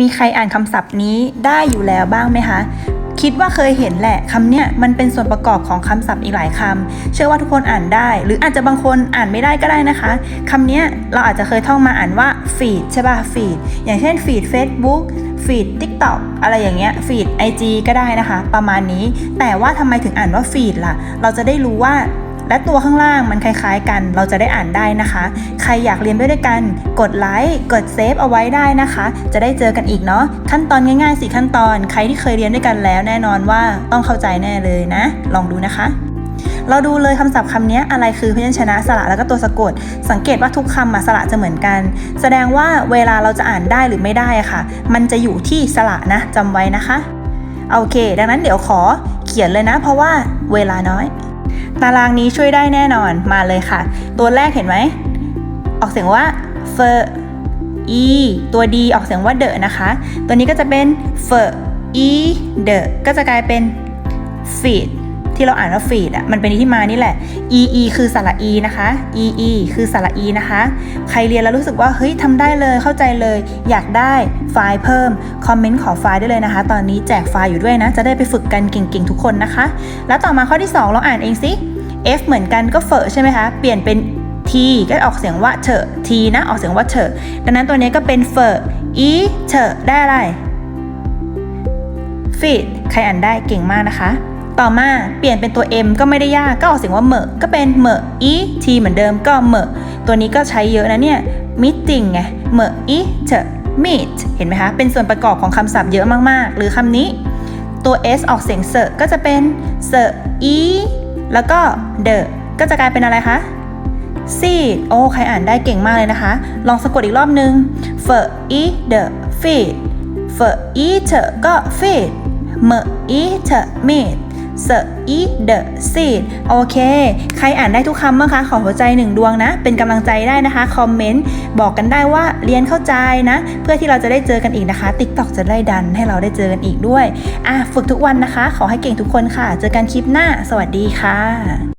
มีใครอ่านคำศัพท์นี้ได้อยู่แล้วบ้างไหมคะ คิดว่าเคยเห็นแหละคำเนี้ยมันเป็นส่วนประกอบของคำศัพท์อีกหลายคำเชื่อว่าทุกคนอ่านได้ หรืออาจจะบางคนอ่านไม่ได้ก็ได้นะคะคำเนี้ยเราอาจจะเคยท่องมาอ่านว่าฟีดใช่ป่ะฟีดอย่างเช่นฟีด Facebook ฟีด TikTok อะไรอย่างเงี้ยฟีด IG ก็ได้นะคะ ประมาณนี้ แต่ว่าทำไมถึงอ่านว่าฟีดล่ะ เราจะได้รู้ว่า และตัวข้างล่างมันคล้ายๆกัน เราจะได้อ่านได้นะคะ ใครอยากเรียนไปด้วยกัน กดไลค์ กดเซฟเอาไว้ได้นะคะ จะได้เจอกันอีกเนาะ ขั้นตอนง่ายๆสิขั้นตอน ใครที่เคยเรียนด้วยกันแล้ว แน่นอนว่าต้องเข้าใจแน่เลยนะ ลองดูนะคะเราดูเลยคำศัพท์คำนี้อะไรคือพยัญชนะสระแล้วก็ตัวสะกด สังเกตว่าทุกคำมาสระจะเหมือนกัน แสดงว่าเวลาเราจะอ่านได้หรือไม่ได้ค่ะ มันจะอยู่ที่สระนะจำไว้นะคะ โอเค ดังนั้นเดี๋ยวขอเขียนเลยนะ เพราะว่าเวลาน้อย ตารางนี้ช่วยได้แน่นอนมาเลยค่ะ ตัวแรกเห็นไหม ออกเสียงว่า f e ตัว d ออกเสียงว่า the นะคะ ตัวนี้ก็จะเป็น f e the ก็จะกลายเป็น feed ที่เราอ่านว่า feed อะมันเป็นที่มานี่แหละ e e คือสระ e นะคะ e e คือสระ e นะคะ ใครเรียนแล้วรู้สึกว่าเฮ้ยทำได้เลยเข้าใจเลย อยากได้ไฟล์เพิ่มคอมเมนต์ขอไฟล์ได้เลยนะคะ ตอนนี้แจกไฟล์อยู่ด้วยนะ จะได้ไปฝึกกันเก่งๆทุกคนนะคะ แล้วต่อมาข้อที่ 2 เราอ่านเองสิ f เหมือนกันก็เฟอใช่ไหมคะเปลี่ยนเป็น t ก็ออกเสียงว่าเถอะ t นะออกเสียงว่าเถอะดังนั้นตัวนี้ก็เป็นเฟอ e เถอะได้อะไรฟีดใครอ่านได้เก่งมากนะคะ ต่อมาเปลี่ยนเป็นตัว m ก็ไม่ได้ยากก็ออกเสียงว่าเหมอก็เป็นเหมอ e t เหมือนเดิมก็เหมอตัวนี้ก็ใช้เยอะนะเนี่ย meeting ไงเหมอ e เถอ meet เห็นไหมคะ เป็นส่วนประกอบของคำศัพท์เยอะมากๆ หรือคำนี้ ตัว s ออกเสียงเสก็จะเป็นเส e แล้วก็ the ก็จะกลายเป็นอะไรคะ seed โอ้ ใครอ่านได้เก่งมากเลยนะคะ ลองสะกดอีกรอบนึง f e the feed f e t ก็ฟีดเมอีเถมีด feed m e t meet s e the seed โอเค ใครอ่านได้ทุกคำบ้างคะ ขอหัวใจหนึ่งดวงนะ เป็นกำลังใจได้นะคะ คอมเมนต์ บอกกันได้ว่าเรียนเข้าใจนะ เพื่อที่เราจะได้เจอกันอีกนะคะ TikTok จะได้ดันให้เราได้เจอกันอีกด้วย อะ ฝึกทุกวันนะคะ ขอให้เก่งทุกคนค่ะ เจอกันคลิปหน้า สวัสดีค่ะ